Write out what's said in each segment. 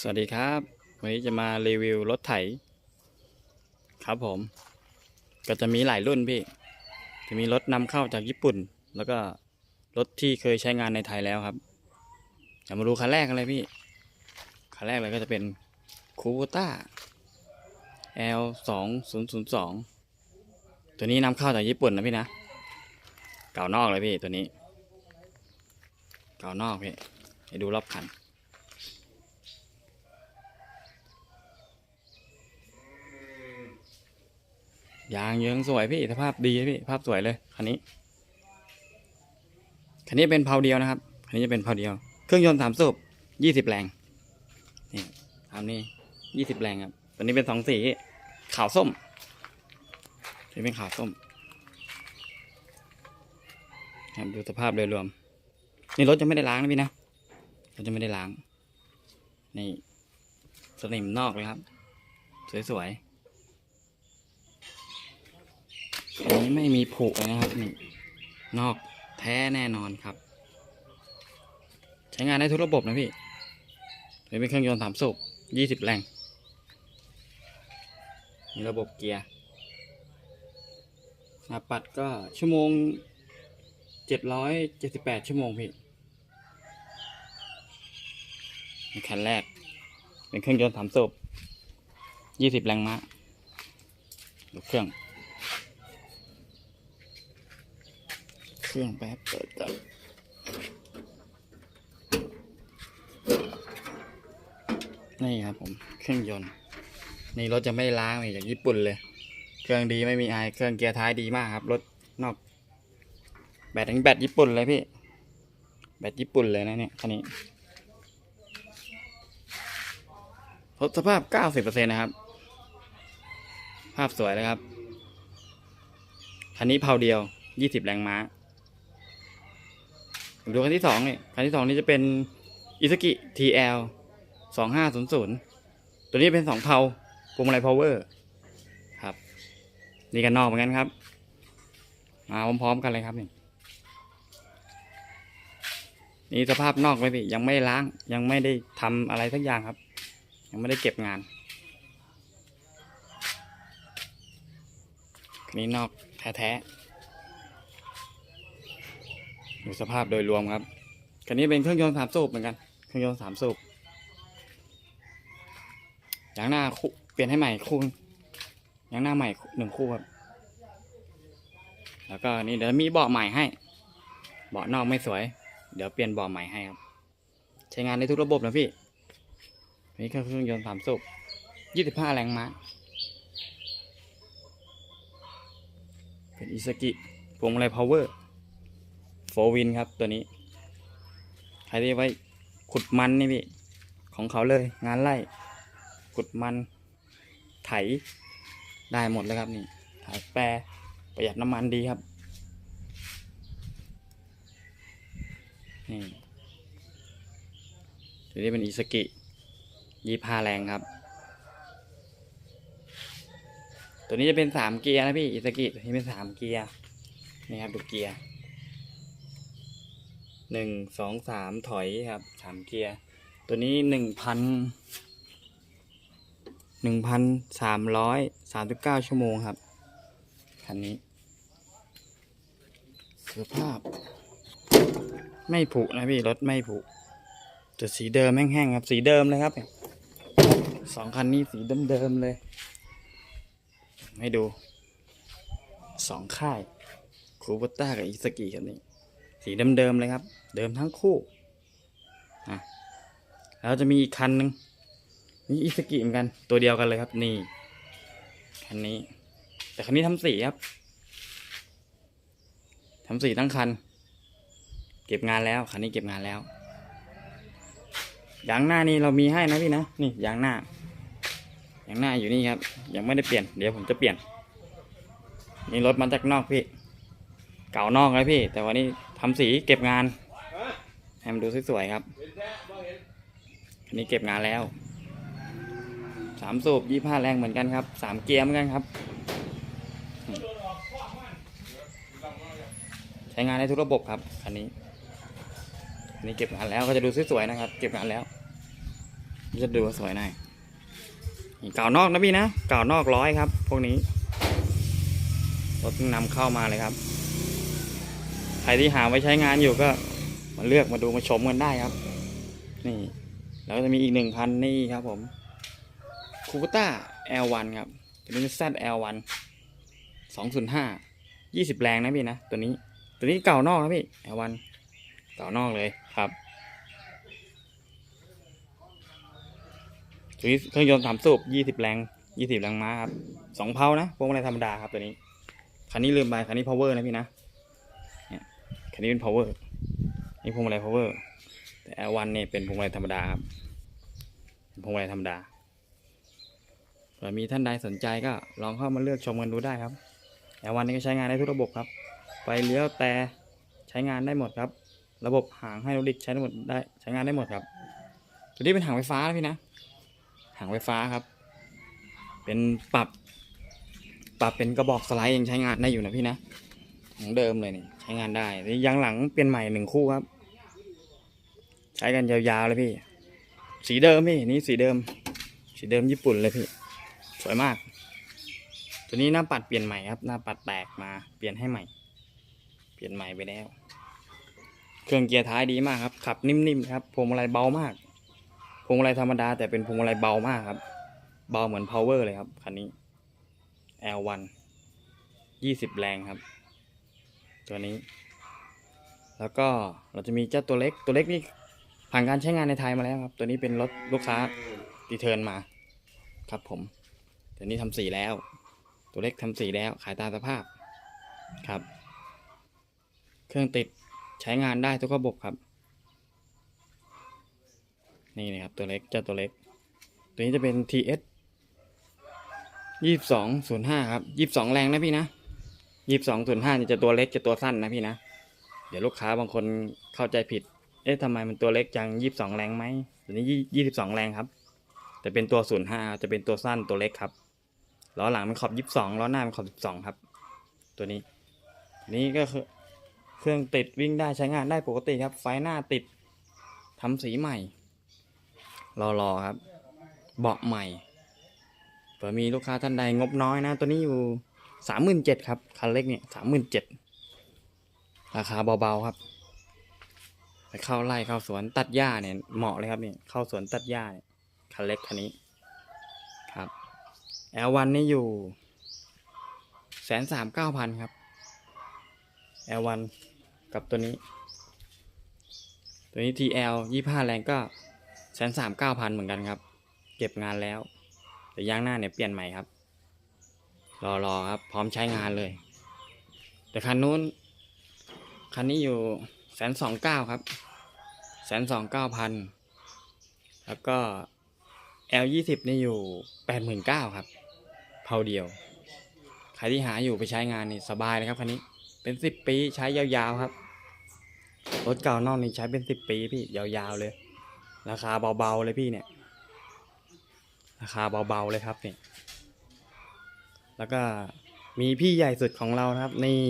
สวัสดีครับ วันนี้จะมารีวิวรถไถ ครับผม ก็จะมีหลายรุ่นพี่ จะมีรถนำเข้าจากญี่ปุ่น แล้วก็รถที่เคยใช้งานในไทยแล้วครับเดี๋ยวมาดูคันแรกกันเลยพี่ คันแรกเลยก็จะเป็นคูโบต้า L 2 0 0 2ตัวนี้นำเข้าจากญี่ปุ่นนะพี่นะ เก่านอกเลยพี่ตัวนี้ เก่านอกพี่ให้ดูรอบคัน ยางเยิงสวยพี่สภาพดีพี่ภาพสวยเลยคันนี้คันนี้เป็นเพาเดียวนะครับคันนี้จะเป็นเพาเดียว เครื่องยนต์สามสูบยี่สิบแรงนี่ทำนี่ยี่สิบแรงครับตัวนี้เป็นสองสีขาวส้มตัวนี้เป็นขาวส้มครับดูสภาพโดยรวมนี่รถจะไม่ได้ล้างนะพี่นะรถจะไม่ได้ล้างนี่สนิมนอกเลยครับ สวยๆ อั นี้ไม่มีผุเลยนะครับนี่นอกแท้แน่นอนครับ ใช้งานได้ทุกระบบนะพี่เป็นเครื่องยนต์สามสูบยี่สิบแรงมีระบบเกียร์หน้าปัดก็ชั่วโมงเจ็ดร้อยเจ็ดสิบแปดชั่วโมงพี่ในคันแรก เป็นเครื่องยนต์สามสูบยี่สิบแรงม้าดูเครื่อง เค รื่องแป๊บเปิดก่อนนี่ครับผมเครื่องยนต์นี่รถจะไม่ล้างเลยจากญี่ปุ่นเลย เครื่องดีไม่มีไอเครื่องเกียร์ท้ายดีมากครับรถนอกแบตถึงแบตญี่ปุ่นเลยพี่ แบตญี่ปุ่นเลยนะเนี่ยคันนี้ทดสภาพ 90%นะครับ ภาพสวยเลยครับ คันนี้เพาเดียว 20 แรงม้า ดูคันที่สองนี่คันที่สองนี่จะเป็นอิสกิ TL สองห้าศูนย์ศูนย์ตัวนี้เป็นสองเพาพวงมาลัยพาวเวอร์ครับ นี่กันนอกเหมือนกันครับ มาพร้อมๆกันเลยครับนี่นี่สภาพนอกเลยพี่ยังไม่ล้างยังไม่ได้ทำอะไรสักอย่างครับ ยังไม่ได้เก็บงาน นี่นอกแท้ๆ ดูสภาพโดยรวมครับคันนี้เป็นเครื่องยนต์สามสูบเหมือนกัน เครื่องยนต์สามสูบยางหน้าเปลี่ยนให้ใหม่คู่ยางหน้าใหม่หนึ่งคู่ครับแล้วก็นี่เดี๋ยวมีเบาะใหม่ให้ เบาะนอกไม่สวย เดี๋ยวเปลี่ยนเบาะใหม่ให้ครับ ใช้งานได้ทุกระบบนะพี่นี่เครื่องยนต์สามสูบยี่สิบห้าแรงม้าเป็นอิสกิพวงมาลัยพาวเวอร์ โฟวินครับตัวนี้ ใครที่ไว้ขุดมันนี่พี่ ของเขาเลย งานไร่ขุดมันไถได้หมดเลยครับนี่ไถแปรประหยัดน้ำมันดีครับนี่ตัวนี้เป็นอิสกิยี่ห้าแรงครับ ตัวนี้จะเป็นสามเกียร์นะพี่อิสกิตัวนี้เป็นสามเกียร์นี่ครับดูเกียร์ หนึ่งสองสามถอยครับสามเกียร์ ตัวนี้หนึ่งพันหนึ่งพันสามร้อยสามสิบเก้าชั่วโมงครับ คันนี้สภาพ ไม่ผุนะพี่ รถไม่ผุแต่สีเดิมแห้งๆครับ สีเดิมเลยครับสองคันนี้สีเดิมๆเลย ให้ดูสองค่ายคูปต้ากับอิสกิครับนี่ สีเดิมๆเลยครับ เดิมทั้งคู่อะแล้วจะมีอีกคันหนึ่งนี่อิสกิเหมือนกัน ตัวเดียวกันเลยครับ นี่คันนี้ แต่คันนี้ทำสีครับทำสีทั้งคัน เก็บงานแล้วคันนี้เก็บงานแล้วยางหน้านี่เรามีให้นะพี่นะนี่ยางหน้ายางหน้าอยู่นี่ครับ ยังไม่ได้เปลี่ยนเดี๋ยวผมจะเปลี่ยนนี่รถมาจากนอกพี่ เก่านอกเลยพี่ แต่วันนี้ ทำสีเก็บงาน ให้มันดูสวยๆครับ อันนี้เก็บงานแล้วสามสูบยี่ห้าแรงเหมือนกันครับสามเกียร์เหมือนกันครับ ใช้งานได้ทุกระบบครับ อันนี้ อันนี้เก็บงานแล้วก็จะดูสวยๆนะครับ เก็บงานแล้วจะดูว่าสวยหน่อยเก่านอกนะพี่นะเก่านอกร้อยครับ พวกนี้รถนำเข้ามาเลยครับ ใครที่หาไว้ใช้งานอยู่ก็มาเลือกมาดูมาชมกันได้ครับ นี่ แล้วก็จะมีอีกหนึ่งคันนี่ครับผมคูปต้า L1 ครับ ตัวนี้เป็น ZL1 205 20 แรงนะพี่นะ ตัวนี้ ตัวนี้เก่านอกนะพี่ L1 เก่านอกเลยครับตัวนี้เครื่องยนต์สามสูบ 20 แรง 20 แรงม้าครับสองเพานะพวงมาลัยธรรมดาครับตัวนี้ คันนี้ลืมไป คันนี้ power นะพี่นะ นนี้เป็น power นี่พวงมาลัย power แต่ L1 เนี่ยเป็นพวงมาลัยธรรมดาครับพวงมาลัยธรรมดาเผื่อมีท่านใดสนใจก็ลองเข้ามาเลือกชมกันดูได้ครับ L1 นี่ก็ใช้งานได้ทุกระบบครับ ไฟเลี้ยวแต่ใช้งานได้หมดครับ ระบบหางไฮดรอลิกใช้ได้หมดได้ใช้งานได้หมดครับตัวนี้เป็นหางไฟฟ้านะพี่นะหางไฟฟ้าครับ เป็นปรับ ปรับเป็นกระบอกสไลด์ยังใช้งานได้อยู่นะพี่นะ ของเดิมเลยนี่ใช้งานได้นี่ยางหลังเปลี่ยนใหม่หนึ่งคู่ครับ ใช้กันยาวๆเลยพี่ สีเดิมพี่นี่สีเดิม สีเดิมญี่ปุ่นเลยพี่ สวยมาก ตัวนี้หน้าปัดเปลี่ยนใหม่ครับ หน้าปัดแตกมาเปลี่ยนให้ใหม่ เปลี่ยนใหม่ไปแล้ว เครื่องเกียร์ท้ายดีมากครับขับนิ่มๆครับพวงมาลัยเบามากพวงมาลัยธรรมดาแต่เป็นพวงมาลัยเบามากครับ เบาเหมือน power เลยครับคันนี้ L1 20 แรงครับ ตัวนี้ แล้วก็เราจะมีเจ้าตัวเล็กตัวเล็กนี่ผ่านการใช้งานในไทยมาแล้วครับ ตัวนี้เป็นรถลูกค้ารีเทิร์นมาครับผม ตัวนี้ทำสีแล้ว ตัวเล็กทำสีแล้วขายตามสภาพครับ เครื่องติดใช้งานได้ทุกระบบครับ นี่นะครับตัวเล็กเจ้าตัวเล็ก ตัวนี้จะเป็น TS ยี่สิบสองศูนย์ห้าครับยี่สิบสองแรงนะพี่นะ ยี่สิบสองศูนย์ห้านี่จะตัวเล็กจะตัวสั้นนะพี่นะ เดี๋ยวลูกค้าบางคนเข้าใจผิด เอ๊ะทำไมมันตัวเล็กจังยี่สิบสองแรงไหมตัวนี้ยี่สิบสองแรงครับแต่เป็นตัวศูนย์ห้าจะเป็นตัวสั้นตัวเล็กครับล้อหลังมันขอบยี่สิบสองล้อหน้ามันขอบสิบสองครับ ตัวนี้ นี่ก็คือเครื่องติดวิ่งได้ใช้งานได้ปกติครับ ไฟหน้าติดทำสีใหม่ รอๆครับ เบาะใหม่เผื่อมีลูกค้าท่านใดงบน้อยนะ ตัวนี้อยู่ สามหมื่นเจ็ดครับ คันเล็กเนี่ยสามหมื่นเจ็ดราคาเบาๆครับ ไปเข้าไร่เข้าสวนตัดหญ้าเนี่ยเหมาะเลยครับเนี่ยเข้าสวนตัดหญ้าเนี่ยคันเล็กคันนี้ครับ L1 นี่อยู่แสนสามเก้าพันครับ L1 กับตัวนี้ ตัวนี้ TL ยี่ห้าแรงก็แสนสามเก้าพันเหมือนกันครับ เก็บงานแล้วแต่ยางหน้าเนี่ยเปลี่ยนใหม่ครับ รอรอครับ พร้อมใช้งานเลย แต่คันนู้น คันนี้อยู่แสนสองเก้าครับแสนสองเก้าพันแล้วก็ L ยี่สิบนี่อยู่แปดหมื่นเก้าครับเผาเดียว ใครที่หาอยู่ไปใช้งานนี่สบายเลยครับคันนี้เป็นสิบปีใช้ยาวๆครับรถเก่านอกนี่ใช้เป็นสิบปีพี่ยาวๆเลย ราคาเบาๆเลยพี่เนี่ย ราคาเบาๆเลยครับเนี่ย แล้วก็มีพี่ใหญ่สุดของเรานะครับ นี่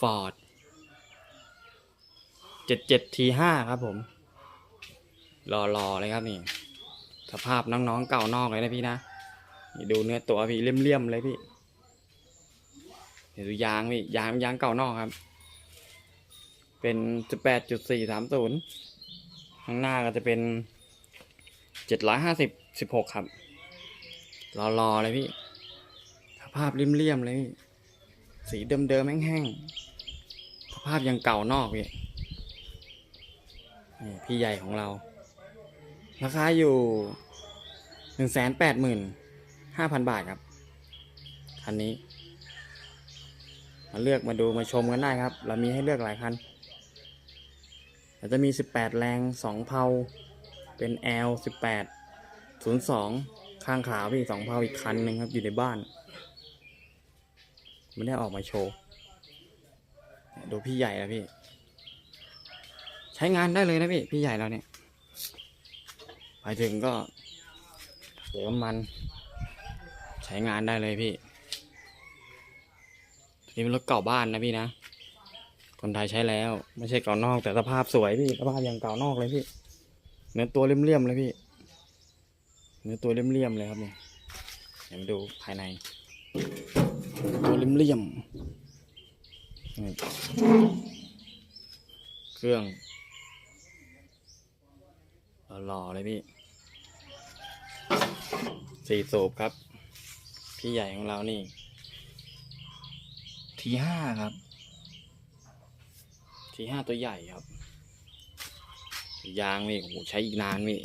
Ford 77 T5 ครับผมรอๆเลยครับนี่ สภาพน้องๆเก่านอกเลยนะพี่นะนดูเนื้อตัวพี่เลี่ยมๆเลยพี่เห็นดูยางพี่ยางยางเก่านอกครับ เป็น18.430ข้างหน้าก็จะเป็นเจ็ดร้อยห้าสิบสิบหกครับ รอรอเลยพี่สภาพเลี่ยมๆเลยพี่สีเดิมๆแห้งๆสภาพยังเก่านอกพี่นี่พี่ใหญ่ของเรา ราคาอยู่หนึ่งแสนแปดหมื่นห้าพันบาทครับคันนี้ มาเลือกมาดูมาชมกันได้ครับ เรามีให้เลือกหลายคันเราจะมี 18 แรง 2 เพาเป็น L 18 02 ข้างขาวพี่สองเพาอีกคันหนึ่งครับ อยู่ในบ้าน ไม่ได้ออกมาโชว์ดูพี่ใหญ่แล้วพี่ ใช้งานได้เลยนะพี่ พี่ใหญ่เราเนี่ยไปถึงก็เดี๋ยวมัน ใช้งานได้เลยพี่นี่เป็นรถเก่าบ้านนะพี่นะ คนไทยใช้แล้ว ไม่ใช่เก่านอกแต่สภาพสวยพี่ สภาพยังเก่านอกเลยพี่ เนื้อตัวเลี่ยมๆเลยพี่ เนื้อตัวเลี่ยมๆเลยครับเนี่ยเดี๋ยวมาดูภายใน ตัวเลี่ยมๆนี่เครื่องหล่อๆเลยพี่สี่สูบครับ พี่ใหญ่ของเรานี่ทีห้าครับ ทีห้าตัวใหญ่ครับ ยางนี่โอ้โหใช้อีกนานพี่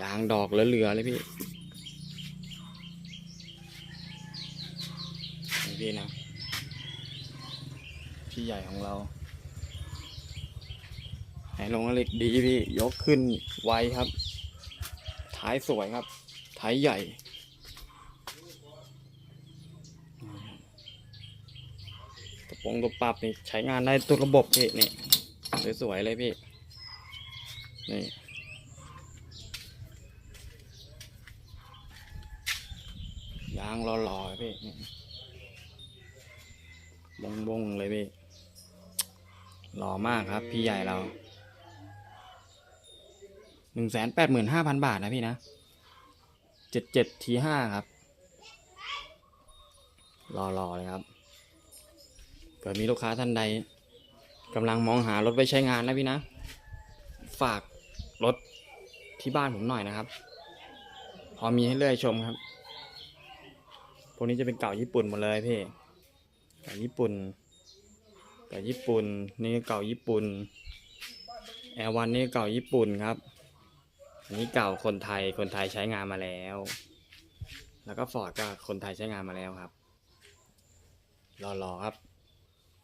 ยางดอกเหลือๆเลยพี่นี่พี่นะพี่ใหญ่ของเราไหลงเหล็กดีพี่ ยกขึ้นไวครับ ท้ายสวยครับ ท้ายใหญ่กระปงตัวปรับนี่ใช้งานได้ตัวระบบพี่นี่สวยๆเลยพี่ นี่ ยางหล่อๆพี่นี่บงเลยพี่หล่อมากครับ พี่ใหญ่เราหนึ่งแสนแปดหมื่นห้าพันบาทนะพี่นะเจ็ดเจ็ดทีห้าครับรอๆเลยครับเกิดมีลูกค้าท่านใดกำลังมองหารถไว้ใช้งานนะพี่นะ ฝากรถที่บ้านผมหน่อยนะครับ พอมีให้เลื่อยชมครับ พวกนี้จะเป็นเก่าญี่ปุ่นหมดเลยพี่ เก่าญี่ปุ่น เก่าญี่ปุ่น นี่เก่าญี่ปุ่น แอร์วันนี่เก่าญี่ปุ่นครับ อันนี้เก่าคนไทย คนไทยใช้งานมาแล้ว แล้วก็ฟอร์ดก็คนไทยใช้งานมาแล้วครับ รอๆครับ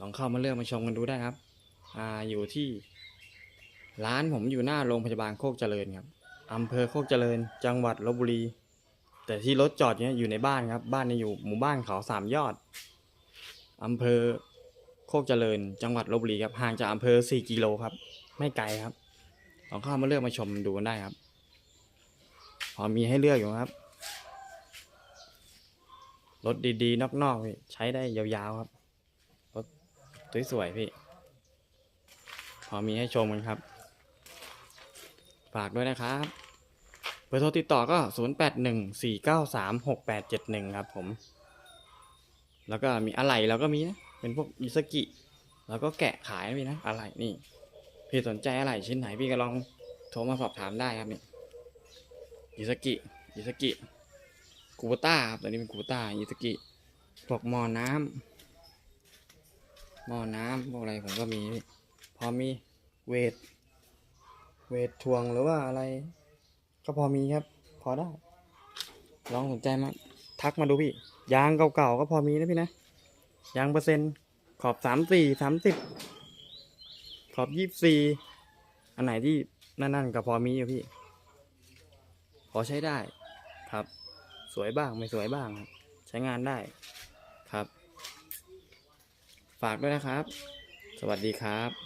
ลองเข้ามาเลือกมาชมกันดูได้ครับ อ่า อยู่ที่ร้านผมอยู่หน้าโรงพยาบาลโคกเจริญครับ อำเภอโคกเจริญ จังหวัดลบบุรี แต่ที่รถจอดเนี่ยอยู่ในบ้านครับ บ้านเนี่ยอยู่หมู่บ้านเขาสามยอดอำเภอโคกเจริญ จังหวัดลบบุรีครับห่างจากอำเภอสี่กิโลครับ ไม่ไกลครับลองเข้ามาเลือกมาชมดูกันได้ครับ พอมีให้เลือกอยู่ครับรถดีๆ นอกๆพี่ใช้ได้ยาวๆครับรถสวยๆพี่ พอมีให้ชมกันครับ ฝากด้วยนะครับ อร์โทรติดต่อก็ 0 8 1 4 9 3 6 8 7 1 ครับผม แล้วก็มีอะไหล่เราก็มีนะ เป็นพวกอิสกิ แล้วก็แกะขายนะพี่นะ อะไหล่นี่ พี่สนใจอะไหล่ชิ้นไหนพี่ก็ลองโทรมาสอบถามได้ครับนี่อิสกิอิสกิกูต้าครับตัวนี้เป็นกูต้าอิสกิพวกหม้อน้ำหม้อน้ำพวกอะไรผมก็มีพี่พอมีเวท เวททวงหรือว่าอะไร ก็พอมีครับ พอได้ ลองสนใจมาทักมาดูพี่ ยางเก่าๆก็พอมีนะพี่นะ ยางเปอร์เซ็นต์ ขอบสามสี่สามสิบ ขอบยี่สี่ อันไหนที่นั่นๆก็พอมีอยู่พี่ พอใช้ได้ครับ สวยบ้างไม่สวยบ้าง ใช้งานได้ครับ ฝากด้วยนะครับ สวัสดีครับ